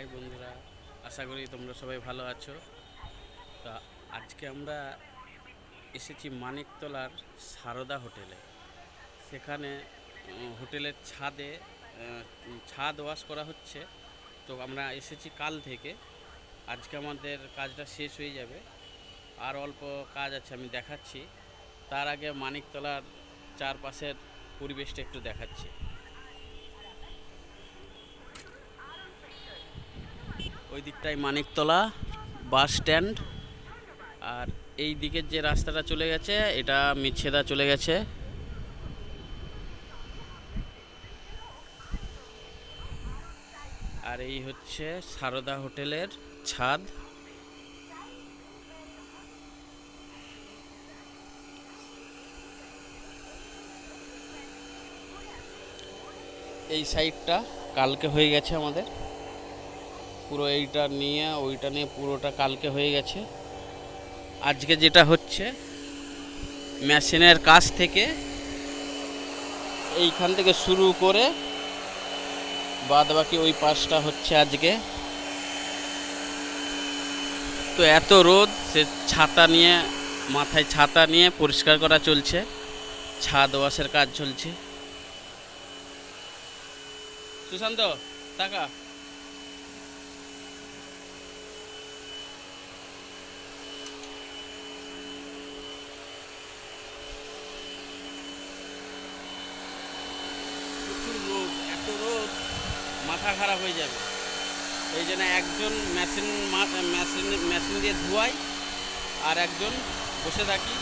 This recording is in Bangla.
হাই বন্ধুরা আশা করি তোমরা সবাই ভালো আছো। তা আজকে আমরা এসেছি মানিকতলার সারদা হোটেলে। সেখানে হোটেলের ছাদে ছাদ ওয়াশ করা হচ্ছে। তো আমরা এসেছি কাল থেকে। আজকে আমাদের কাজটা শেষ হয়ে যাবে। আর অল্প কাজ আছে, আমি দেখাচ্ছি। তার আগে মানিকতলার চারপাশের পরিবেশটা একটু দেখাচ্ছি। ওই দিকটায় মানিকতলা বাস স্ট্যান্ড। আর এই দিকের যে রাস্তাটা চলে গেছে, এটা মিছেদা চলে গেছে। আর এই হচ্ছে সারদা হোটেলের ছাদ। এই সাইডটা কালকে হয়ে গেছে আমাদের। পুরো এইটা নিয়ে, ওইটা নিয়ে পুরোটা কালকে হয়ে গেছে। আজকে যেটা হচ্ছে, মেশিনের কাছ থেকে এইখান থেকে শুরু করে বাদ বাকি ওই পাশটা হচ্ছে আজকে। তো এত রোদ, সে ছাতা নিয়ে, মাথায় ছাতা নিয়ে পরিষ্কার করা চলছে। ছাদ ওয়াশের কাজ চলছে। সুশান্ত, টাকা। রোদ মাথা খারাপ হয়ে যাবে। এই জন্য একজন মেশিন মেশিন মেশিন দিয়ে ধোয়াই আর একজন বসে থাকি।